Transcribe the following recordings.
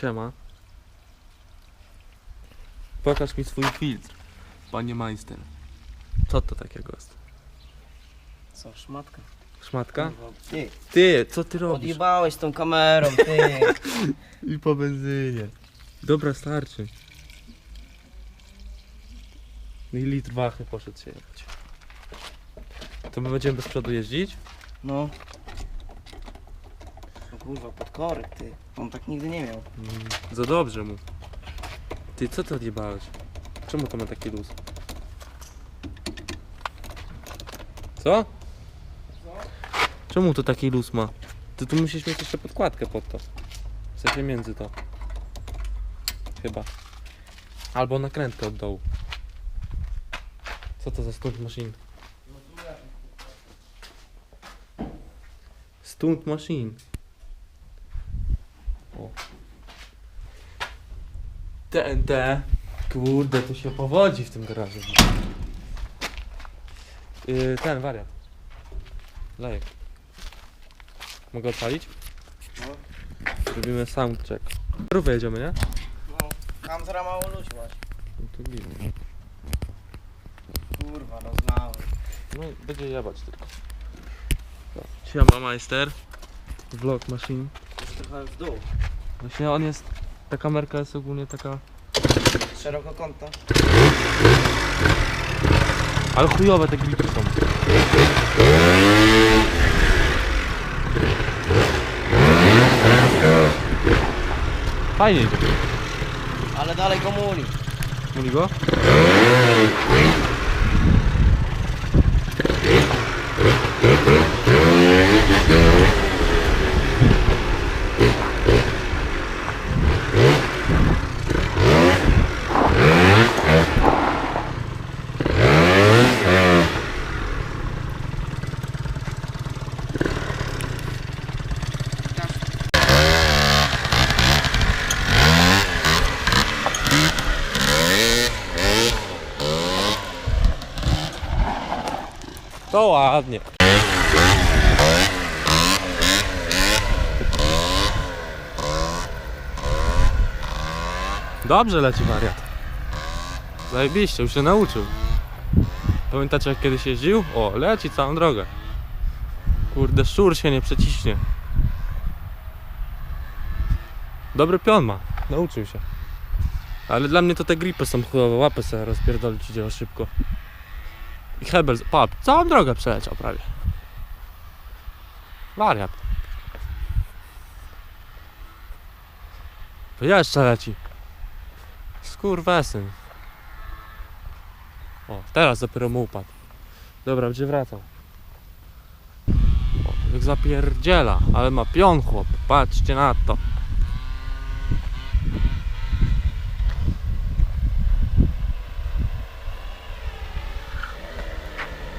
Siema. Pokaż mi swój filtr, panie majster. Co to takiego jest? Co, szmatka? Szmatka? Kurwa, Ty, Ty, co ty robisz? odjebałeś tą kamerą, ty. I po benzynie. Dobra, starczy. I litr wachy poszedł się jechać. To my będziemy bez przodu jeździć? No. Kurwa, podkorek, ty. On tak nigdy nie miał. Mm, za dobrze mu. Ty, co ty odjebałeś? Czemu to ma taki luz? Co? Czemu to taki luz ma? Ty tu musisz mieć jeszcze podkładkę pod to. W sensie między to. Chyba. Albo nakrętkę od dołu. Co to za stunt machine? Stunt machine. O. TNT. Kurde, tu się powodzi w tym garażu. Yy, ten wariat. Lejek. Mogę odpalić? No. Robimy soundcheck. Rówę jedziemy, nie? No, tam zaraz mało ludzi właśnie. No to ginie. Kurwa, rozmały. No będzie jebać tylko. Siema majster. Vlog machine. Już trochę w dół. Właśnie on jest... Ta kamerka jest ogólnie taka... Szerokokątna. Ale chujowe te glipy są. Fajnie idzie. Ale dalej komuli. Mówi go? To ładnie. Dobrze leci wariat. Zajebiście, już się nauczył. Pamiętacie jak kiedyś jeździł? O, leci całą drogę. Kurde, szczur się nie przeciśnie. Dobry pion ma, nauczył się. Ale dla mnie to te gripy są chujowe, łapy sobie rozpierdolić idzie szybko. I Hebel, pap, całą drogę przeleciał prawie. Wariat. To jeszcze leci. Skurwesyn. O, teraz dopiero mu upadł. Dobra, będzie wracał. O, jak zapierdziela, ale ma pion chłop. Patrzcie na to.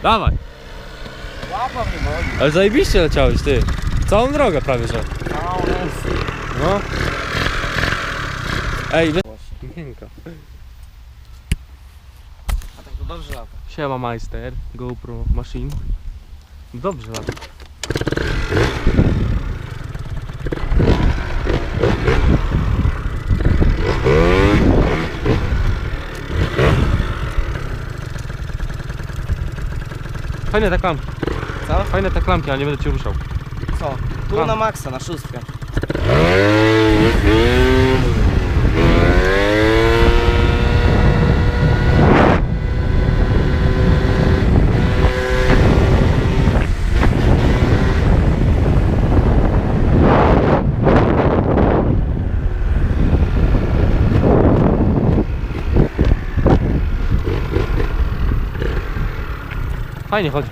Dawaj. Łapa mnie boli. Ale zajebiście leciałeś ty. Całą drogę prawie że. On jest. No. Ej. Właśnie. Miękko. A tak to dobrze lata. Siema majster, GoPro Machine. Dobrze lata. Fajne te klamki, Co? fajne te klamki, ale nie będę cię ruszał. Co? Tu Tam. na maksa, na szóstkę. Fajnie chodzi.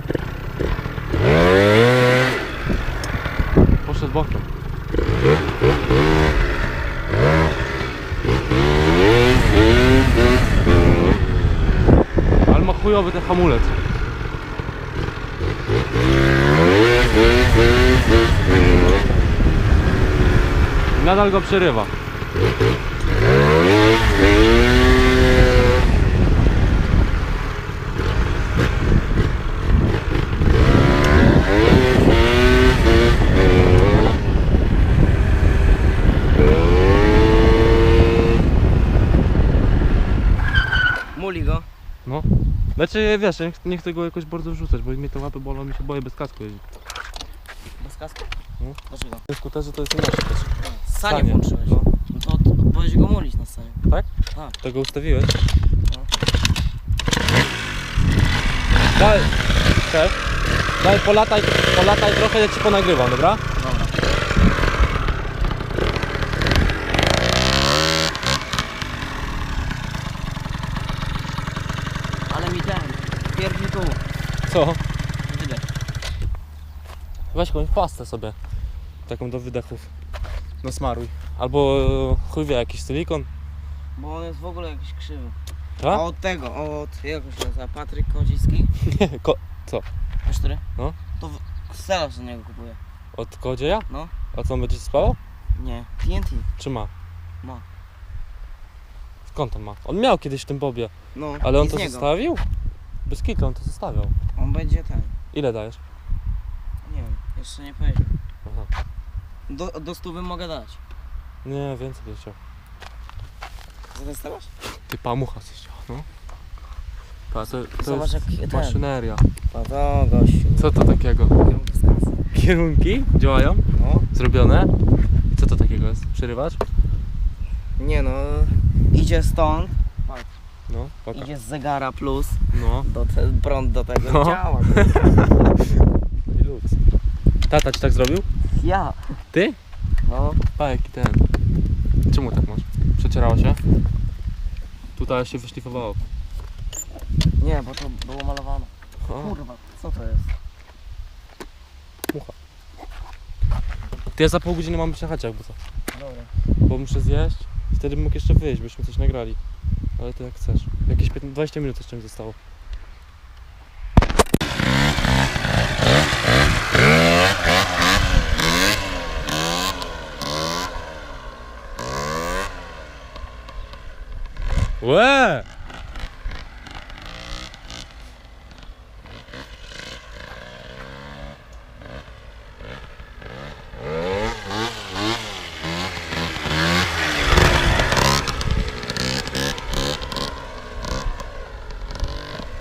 Poszedł bokiem. Ale ma chujowy ten hamulec. Nadal go przerywa. Znaczy, wiesz, ja nie, ch- nie chcę go jakoś bardzo wrzucać, bo mnie te łapy bolą, mi się boję bez kasku jeździć. Bez kasku? No. Dlaczego? W skuterze to jest inaczej też. Sanie Sanie, włączyłeś. no. No to, to będziesz go molić na scenie. Tego ustawiłeś? No. Daj, cześć. Daj, polataj, polataj trochę, ja ci ponagrywam, dobra? Dobra. Ale mi ten, pierdzi tu. Co? Wydech. Weź jakąś pastę sobie, taką do wydechów. Nasmaruj. Albo chuj wie, jakiś silikon. Bo on jest w ogóle jakiś krzywy. A? A od tego, od, jak on się nazywa, Patryk Kodziski, Nie, ko- wiesz który? No. To w- Stella z niego kupuje. od kodzieja? No. A co, on będzie spało? Nie, TNT. Czy ma? Ma. Skąd on ma? On miał kiedyś w tym bobie, No, ale on to niego. zostawił? Bez kitu, on to zostawiał. On będzie ten, Ile dajesz? nie wiem, jeszcze nie powiedział. Aha. Do, do stówy mogę dać. Nie, więcej byś chciał. Zatestować? Ty pamucha coś chciał, no. Pa, to, to Zobacz, jest ten. maszyneria. A to gościu. Co to takiego? Kierunki działają? No. Zrobione? I co to takiego jest? Przerywacz? Nie no, idzie stąd, No, poka. idzie z zegara plus, No, do te, prąd do tego No. działa. i luks. Tata ci tak zrobił? Ja. Ty? No, Pa, jaki ten. Czemu tak masz? Przecierało się? Tutaj się wyszlifowało. nie, bo to było malowane. Kurwa, co to jest? ty ja za pół godziny mam być na chacie jakby co. Dobra. Bo muszę zjeść. Wtedy bym mógł jeszcze wyjść, byśmy coś nagrali. Ale ty jak chcesz. Jakieś 15, 20 minut jeszcze mi zostało. Łe!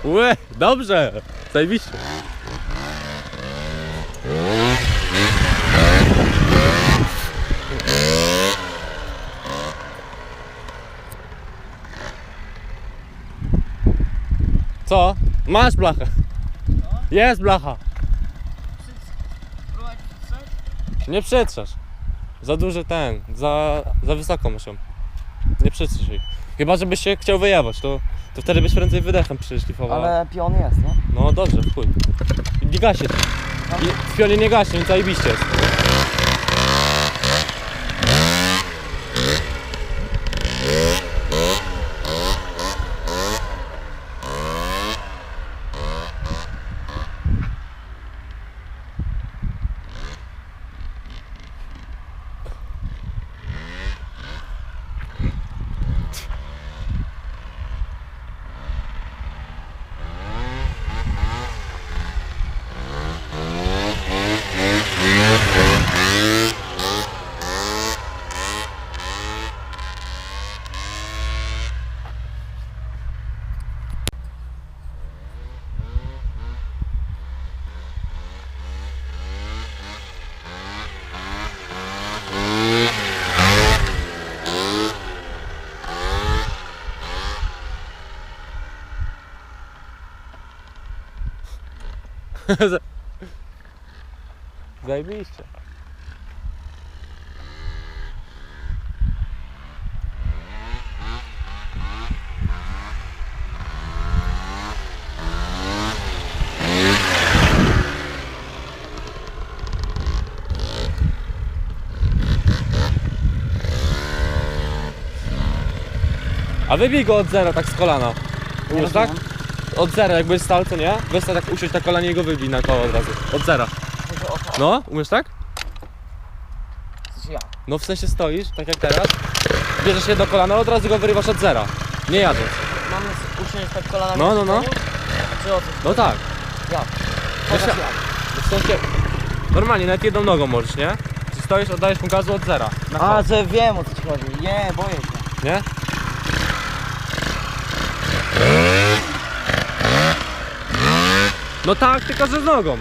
Łe! Dobrze! Zajebiście. Co? Masz blachę. Jest blacha. Nie przetrzesz. Za duży ten, za, za wysoko muszą. Nie przetrzesz. Chyba, żebyś się chciał wyjebać, to, to wtedy byś prędzej wydechem przyszlifował. Ale pion jest, nie? No dobrze, w chuj. I Nie gaśnie. I w pionie nie gaśnie, więc zajebiście jest. Zajebiście. A wybij go od zera, tak z kolana. Umiesz tak? Od zera, jakby stał, co nie? Sobie tak usiąść na kolanie i go wybij na koło od razu. Od zera. No, umiesz tak? Ja. No w sensie stoisz, tak jak teraz. Bierzesz jedno kolano, od razu go wyrywasz od zera. Nie jadąc. Mamy usiąść tak kolanami No, no, no. przodu? Czy o co? No tak. Jak? Wiesz, Pokaż ja- jak. W sensie, normalnie, nawet jedną nogą możesz, nie? Czy stoisz, oddajesz mu gazu od zera. Na koło, A, że wiem o co ci chodzi. Nie, boję się. nie? No tak, tylko że z nogą.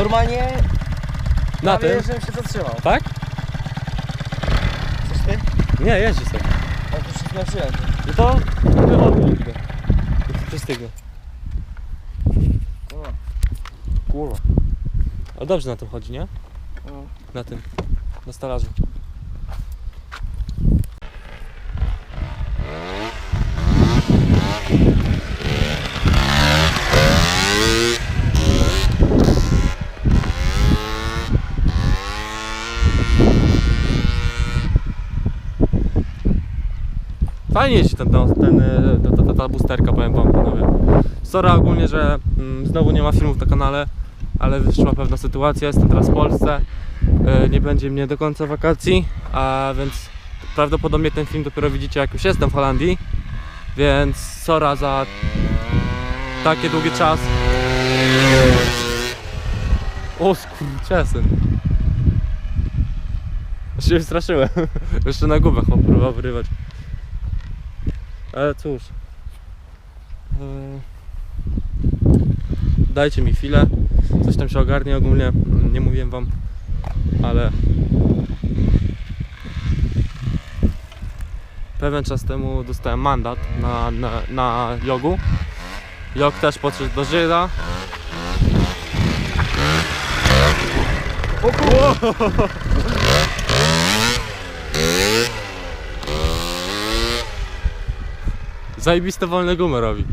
Normalnie Na prawie, tym? żebym się zatrzymał. Tak? Coś ty? Nie, jeździ sobie. Ja już się zmęczyłem. No to wychodzi chwilę. Przystygnę. Kurwa. Kurwa. A dobrze na tym chodzi, nie? No. Na tym. Na stalarzu. Jeździ ten, ten, ten, ta, ta, ta, boosterka, powiem wam panowie. Sorry ogólnie, że mm, znowu nie ma filmów na kanale, ale wyszła pewna sytuacja, jestem teraz w Polsce, e, nie będzie mnie do końca wakacji, a więc prawdopodobnie ten film dopiero widzicie jak już jestem w Holandii, więc sora za taki długi czas. O skurczesyn. Się wystraszyłem. Jeszcze na gubę chłop próbował wyrywać. Ale cóż. Eee, Dajcie mi chwilę. Coś tam się ogarnie ogólnie. mm, Nie mówiłem wam. Ale. Pewien czas temu dostałem mandat na, na, na jogu. Jog też podszedł do Żyda. Zajebiste wolne gumy robi.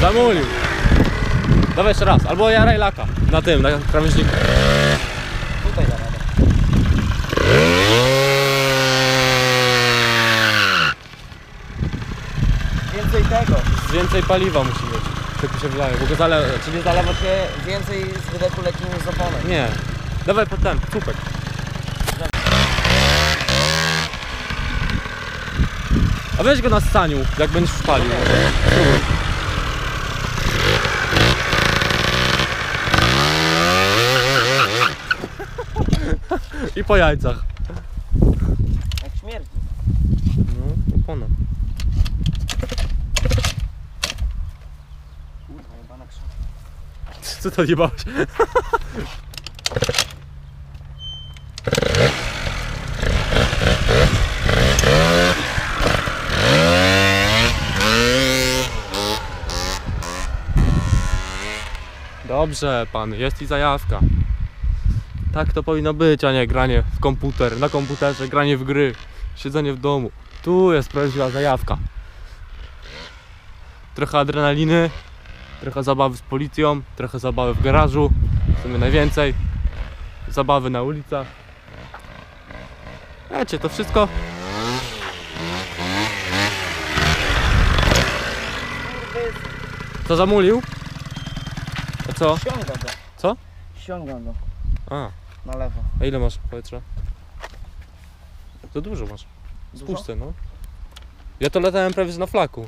Zamulił. Dawaj jeszcze raz, albo ja laka na tym, na krawężniku. Tutaj da radę. Więcej tego. Więcej paliwa musi. Tak mi się wydaje, bo go zale... Czy nie zalewa? Zalewa się więcej z wydechu leci niż z opony. Nie. Dawaj pod ten, słupek. A weź go na scaniu, jak będziesz spalił. Spróbuj. I po jajcach. Jak śmierdzi. No, opona. Kurwa, jebana krzak. Co to jebałeś? Dobrze, pan, jest i zajawka. Tak to powinno być, a nie granie w komputer, na komputerze, granie w gry, siedzenie w domu. Tu jest prawdziwa zajawka. Trochę adrenaliny, trochę zabawy z policją, trochę zabawy w garażu, w sumie najwięcej, zabawy na ulicach. Wiecie, to wszystko co zamulił? A co? Ściągam go. Co? Ściągam go. A, Na lewo. a ile masz powietrza? To dużo masz. Spuszczę, no. Ja to latałem prawie na flaku.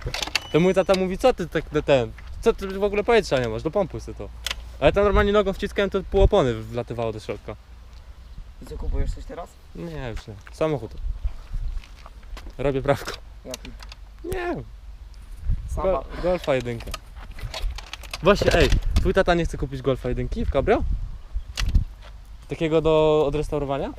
To mój tata mówi, co ty tak ten, co ty w ogóle powietrza nie masz, do pompy sobie to. Ale tam normalnie nogą wciskałem, to pół opony wlatywało do środka. I co, kupujesz coś teraz? Nie, już nie. Samochód. Robię prawko. Jaki? Nie, Sama. go, Golfa jedynkę. Właśnie, ej, twój tata nie chce kupić Golfa jedynki w Cabrio? Takiego do odrestaurowania?